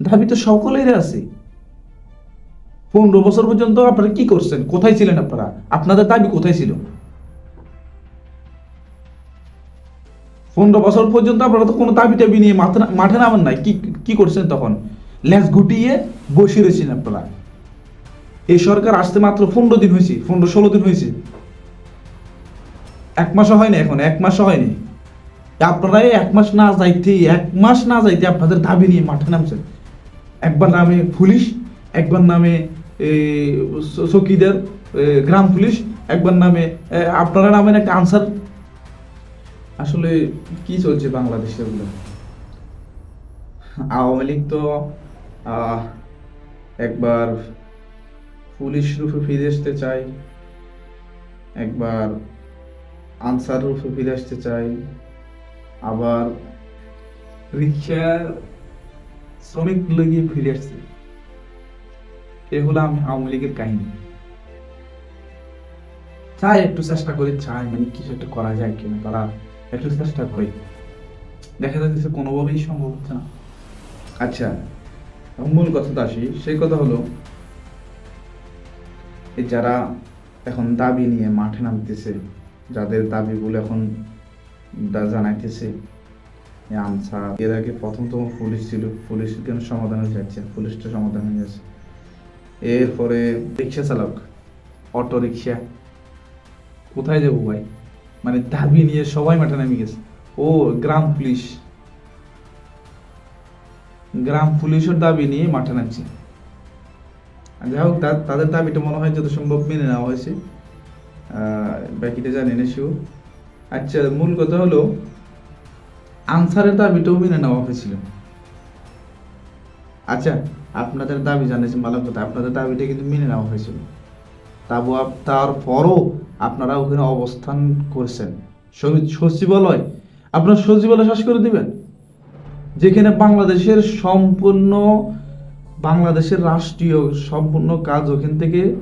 দাবি তো সকলের আছে পনেরো বছর পর্যন্ত আপনারা কি করছেন? কোথায় ছিলেন আপনারা? আপনাদের দাবি কোথায় ছিল? পনেরো বছর পর্যন্ত আপনারা তো কোনো দাবি টাবি নিয়ে মাঠে নামেন নাই। কি কি করছেন তখন? ল্যাস গুটিয়ে বসে রয়েছেন আপনারা। এই সরকার আসতে মাত্র পনেরো দিন হয়েছে, পনেরো ষোলো দিন হয়েছে। এক মাসও হয়নি এখন, এক মাসও হয়নি। আপনারা এক মাস না যাইতে এক মাস না যাইতে আপনাদের দাবি নিয়ে মাঠে নামছেন। একবার নামে পুলিশ একবার নামে এ, গ্রাম পুলিশ একবার নামে আপনারা নামেন একটা আনসার। আসলে কি চলছে বাংলাদেশে ওগুলো আওয়ামী লীগ তো একবার পুলিশ রূপে ফিরে আসতে চাই একবার আনসার রূপে ফিরে আসতে চাই আবার রিক্সার শ্রমিক লাগিয়ে ফিরে আসছে। এ হলো আমি আওয়ামী লীগের কাহিনী। চাই একটু চেষ্টা করি চাই মানে কিছু একটা করা যায় কিনা, তারা একটু চেষ্টা করে। দেখা যাচ্ছে কোনোভাবেই সম্ভব হচ্ছে না। আচ্ছা মূল কথাটা আসি। সেই কথা হলো, এই যারা এখন দাবি নিয়ে মাঠে নামতেছে, যাদের দাবিগুলো এখন জানাইতেছে আমসা এর আগে পুলিশ ছিল কেন সমাধান হয়ে যাচ্ছে? পুলিশটা সমাধান হয়ে যাচ্ছে এরপরে রিক্সা চালক, অটো রিক্সা। কোথায় যাব ভাই? মানে দাবি নিয়ে সবাই মাঠে গেছে। ও, গ্রাম পুলিশ। গ্রাম পুলিশের দাবি নিয়ে মাঠে নামছে। যাই হোক তাদের দাবিটা মনে হয় যত সম্ভব মেনে নেওয়া হয়েছে। বাকিটা জানি না আচ্ছা মূল কথা হলো আনসারের দাবিটাও মেনে নেওয়া হয়েছিল। আচ্ছা আপনাদের দাবি জানিয়েছেন ভালো কথা, আপনাদের দাবিটা কিন্তু মেনে নেওয়া হয়েছিল। আপ- তারপরও আপনারা ওখানে অবস্থান করছেন। সচিবালয়, আপনার সচিবালয় শেষ করে দিবেন? যেখানে বাংলাদেশের সম্পূর্ণ, বাংলাদেশের রাষ্ট্রীয় সম্পূর্ণ কাজ ওখান থেকে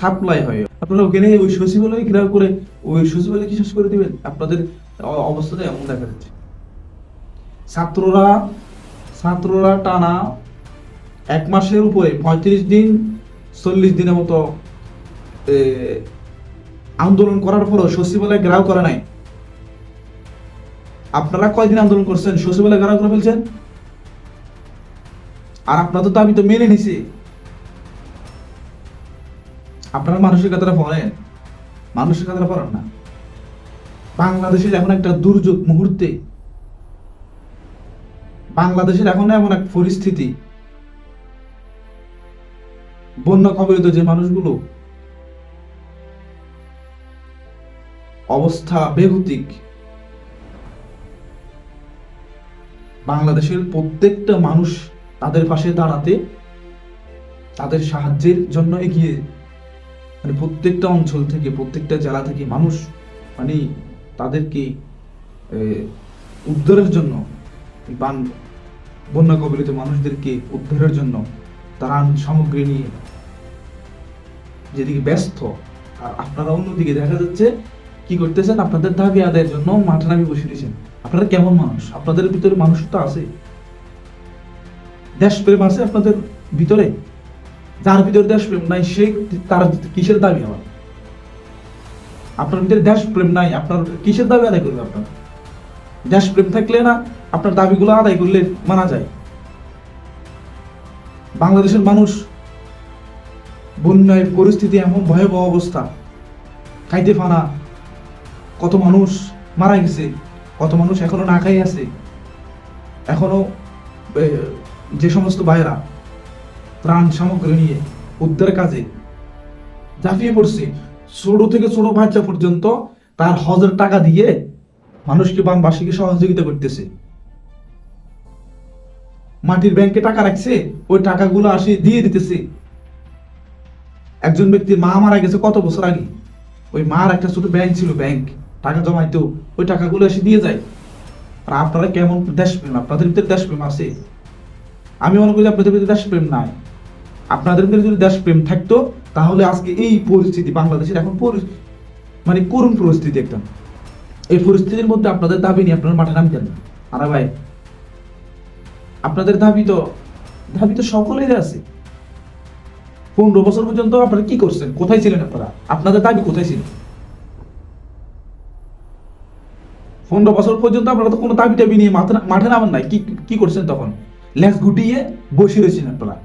সাপ্লাই হয়। আপনারা ওখানে ওই সচিবালয় ঘেরাও করে, ওই সচিবালয় কি শেষ করে দিবেন? আপনাদের অবস্থাটা এমন দেখা যাচ্ছে। ছাত্ররা ছাত্ররা টানা এক মাসের উপরে পঁয়ত্রিশ দিন, চল্লিশ দিনের মতো আন্দোলন করার পরও সচিবালয় ঘেরাও করে নাই। আপনারা কয়দিন আন্দোলন করছেন? সচিবালয় ঘেরাও করে ফেলছেন? আর আপনাদের দাবি তো মেনে নিছি। আপনারা মানুষের মানসিকতাটা পড়েন মানুষের মানসিকতাটা পড়েন না। বাংলাদেশের এখন একটা দুর্যোগ মুহূর্তে বাংলাদেশের এখন এমন এক পরিস্থিতি। বন্যা কবলিত যে মানুষগুলো, অবস্থা বেগতিক। বাংলাদেশের প্রত্যেকটা মানুষ তাদের পাশে দাঁড়াতে, তাদের সাহায্যের জন্য এগিয়ে মানে প্রত্যেকটা অঞ্চল থেকে, প্রত্যেকটা জেলা থেকে মানুষ মানে তাদেরকে উদ্ধারের জন্য বান বন্যা কবলিত মানুষদেরকে উদ্ধারের জন্য তারা সামগ্রী নিয়ে যেদিকে ব্যস্ত, আর আপনারা অন্যদিকে দেখা যাচ্ছে কি করতেছেন? আপনাদের দাবি আদায়ের জন্য মাঠে নামি বসে দিয়েছেন আপনারা কেমন মানুষ? আপনাদের ভিতরে মানুষ তো আছে দেশপ্রেম আছে আপনাদের ভিতরে? যার ভিতরে দেশপ্রেম নাই, সে তার কিসের দাবি আমার আপনার ভিতরে দেশপ্রেম নাই, আপনার কিসের দাবি আদায় করবে আপনার? দেশপ্রেম থাকলে না আপনার দাবিগুলো আদায় করলে মানা যায়। বাংলাদেশের মানুষ বন্যায় পরিস্থিতি এমন ভয়াবহ অবস্থা। খাইতে ফানা কত মানুষ মারা গেছে, কত মানুষ এখনও না খাই আছে। এখনও যে সমস্ত ভাইয়েরা ত্রাণ সামগ্রী নিয়ে উদ্ধার কাজে ঝাঁপিয়ে পড়ছে, ছোট থেকে ছোট বাচ্চা পর্যন্ত তার হজের টাকা দিয়ে মানুষকে বানবাসীকে সহযোগিতা করতেছে। মাটির ব্যাংকে টাকা রাখছে, ওই টাকাগুলো আসি দিয়ে দিতেছে। একজন ব্যক্তির মা মারা গেছে কত বছর আগে? ওই মার একটা ছোট ব্যাংক ছিল, ব্যাংক। টাকা জমাইতো, ওই টাকাগুলো এসে দিয়ে যায়। আর আপনারা কেমন দেশপ্রেম? আপনাদের ভিতরে দেশপ্রেম আছে? আমি মনে করি আপনাদের ভিতরে দেশপ্রেম নাই। আপনাদের ভিতরে যদি দেশপ্রেম থাকতো, তাহলে আজকে এই পরিস্থিতি বাংলাদেশের এখন মানে করুণ পরিস্থিতি একদম। এই পরিস্থিতির মধ্যে আপনাদের দাবি নিয়ে আপনারা মাঠে নামতেন আরে ভাই আপনাদের দাবি তো দাবি তো সকলের আছে। পনেরো বছর পর্যন্ত আপনারা কি করছেন? কোথায় ছিলেন আপনারা? আপনাদের দাবি কোথায় ছিল? পনেরো বছর পর্যন্ত আপনারা তো কোনো দাবি টাবি নিয়ে মাঠে নামেন নাই। কি কি করছেন তখন? লেজ গুটিয়ে বসে রয়েছেন আপনারা।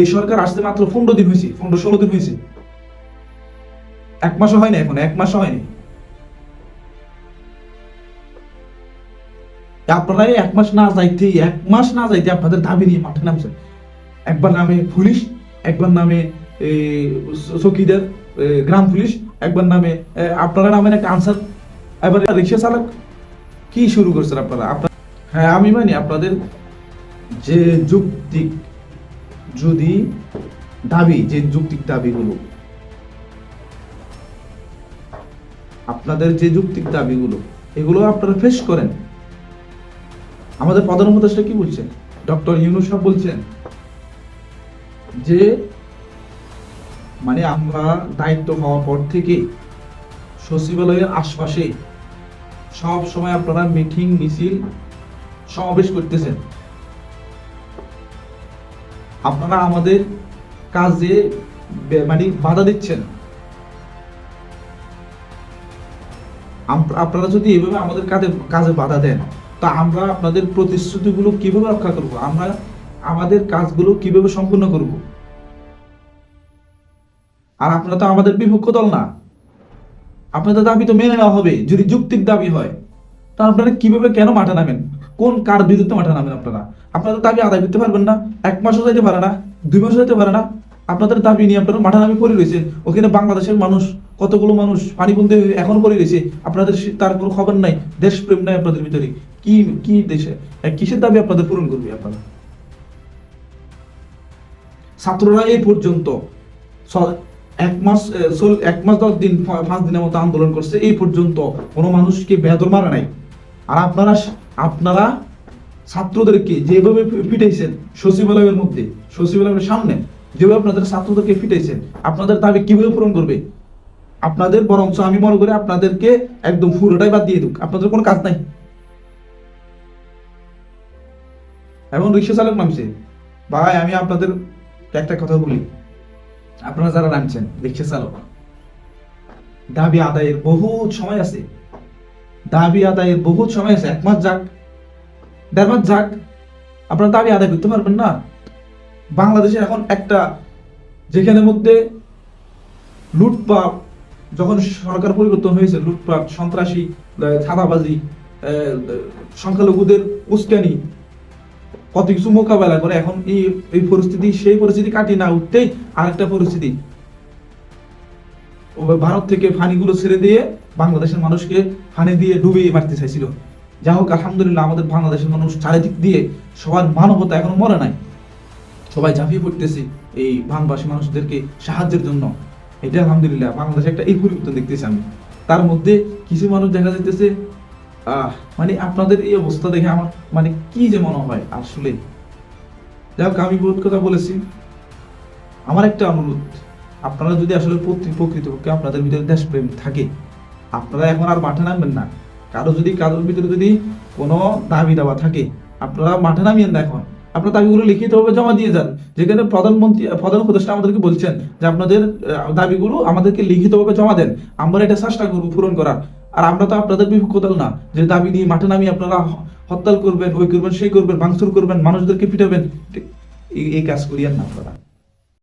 এই সরকার আসতে মাত্র পনেরো দিন হয়েছে, পনেরো ষোলো দিন হয়েছে। এক মাসও হয়নি এখন, এক মাসও হয়নি আপনারা এক মাস না যাইতে এক মাস না যাইতে আপনাদের দাবি নিয়ে মাঠে নামছেন। একবার নামে পুলিশ, একবার নামে চৌকিদার গ্রাম পুলিশ, একবার নামে আপনারা নামেন একটা আনসার, এবার রিক্সা চালক। কি শুরু করছেন আপনারা? আপনার হ্যাঁ আমি মানি আপনাদের যে যুক্তিক যদি দাবি, যে যুক্তিক দাবিগুলো, আপনাদের যে যুক্তিক দাবিগুলো, এগুলো আপনারা ফেস করেন। আমাদের প্রধান উপদেষ্টা কি বলছেন? ডক্টর ইউনুস বলছেন যে মানে আমরা দায়িত্ব হওয়ার পর থেকে সচিবালয়ের আশপাশে সব সময় আপনারা মিটিং, মিছিল সমাবেশ করতেছেন। আপনারা আমাদের কাজে মানে বাধা দিচ্ছেন। আপনারা যদি এভাবে আমাদের কাজে কাজে বাধা দেন তা আমরা আপনাদের প্রতিশ্রুতিগুলো কীভাবে রক্ষা করব? আমরা আমাদের কাজগুলো কীভাবে সম্পূর্ণ করব? আর আপনারা তো আমাদের বিপক্ষ দল না। আপনাদের দাবি তো মেনে নেওয়া হবে, যদি যুক্তির দাবি হয়। তা আপনারা কীভাবে কেন মাঠে নামেন? কোন কার বিরুদ্ধে মাঠে নামেন আপনারা? আপনাদের দাবি আদায় করতে পারবেন না, এক মাসও যাইতে পারে না, দুই মাসও যেতে পারে না। আপনাদের দাবি নিয়ে আপনারা মাঠে নামে পড়ে রয়েছেন। ওখানে বাংলাদেশের মানুষ, কতগুলো মানুষ পানিবন্দী এখনও পড়ে রয়েছে, আপনাদের তার কোনো খবর নাই, দেশপ্রেম নাই আপনাদের ভিতরে। কি কি দেশে কিসের দাবি আপনাদের পূরণ করবে আপনারা? ছাত্ররা এই পর্যন্ত এক মাস এক মাস দশ দিন পাঁচ দিনের মতো আন্দোলন করছে, এই পর্যন্ত কোনো মানুষকে নাই। আর আপনারা আপনারা ছাত্রদেরকে যেভাবে সচিবালয়ের মধ্যে, সচিবালয়ের সামনে, যেভাবে আপনাদের ছাত্রদেরকে পিটাইছেন আপনাদের দাবি কীভাবে পূরণ করবে? আপনাদের, বরঞ্চ আমি মনে করি আপনাদেরকে একদম পুরোটাই বাদ দিয়ে দুক, আপনাদের কোনো কাজ নাই। এবং রিক্সা চালক নামছে। ভাই, আমি আপনাদের একটা কথা বলি। আপনারা যারা নামছেন, রিক্সা চালক, দাবি আদায়ের বহুত সময় আছে। দাবি আদায়ের বহুত সময় আছে। এক মাস যাক, দেড় মাস যাক, আপনারা দাবি আদায় করতে পারবেন না। বাংলাদেশে এখন একটা, যেখানে মধ্যে লুটপাট, যখন সরকার পরিবর্তন হয়েছে, লুটপাট, সন্ত্রাসী ছাদাবাজি সংখ্যালঘুদের উস্কানি কত কিছু মোকাবেলা করে এখন এই এই পরিস্থিতি, সেই পরিস্থিতি কাটিয়ে না উঠতেই আরেকটা পরিস্থিতি। ভারত থেকে ফানিগুলো ছেড়ে দিয়ে বাংলাদেশের মানুষকে ফানি দিয়ে ডুবিয়ে মারতে চাইছিল। যা হোক, আলহামদুলিল্লাহ, আমাদের বাংলাদেশের মানুষ চারিদিক দিয়ে সবার মানবতা এখনও মরে নাই। সবাই ঝাঁপিয়ে পড়তেছে এই বাংলাদেশি মানুষদেরকে সাহায্যের জন্য। এটা আলহামদুলিল্লাহ, বাংলাদেশে একটা এই পরিবর্তন দেখতেছি আমি। তার মধ্যে কিছু মানুষ দেখা যাইতেছে মানে আপনাদের এই অবস্থা দেখে আমার মানে কি যে মনে হয়, আসলে। যাই হোক আমি বহুত কথা বলেছি। আমার একটা অনুরোধ, আপনারা যদি আসলে প্রকৃতপক্ষে আপনাদের ভিতরে দেশপ্রেম থাকে, আপনারা এখন আর মাঠে নামবেন না। কারও যদি, কারোর ভিতরে যদি কোনো দাবি দাবা থাকে, আপনারা মাঠে নামিয়েন না এখন। আপনার দাবিগুলো লিখিতভাবে জমা দিয়ে যান। যেখানে প্রধানমন্ত্রী, প্রধান উপদেষ্টা আমাদেরকে বলছেন যে আপনাদের দাবিগুলো আমাদেরকে লিখিতভাবে জমা দেন। আমরা এটা চেষ্টা করব পূরণ করার। আর আমরা তো আপনাদের বিপক্ষ দল না। যে দাবি নিয়ে মাঠে নামিয়ে আপনারা হরতাল করবেন, ওই করবেন, সেই করবেন, ভাঙচুর করবেন, মানুষদেরকে পিটাবেন এই- কাজ করিয়েন না আপনারা।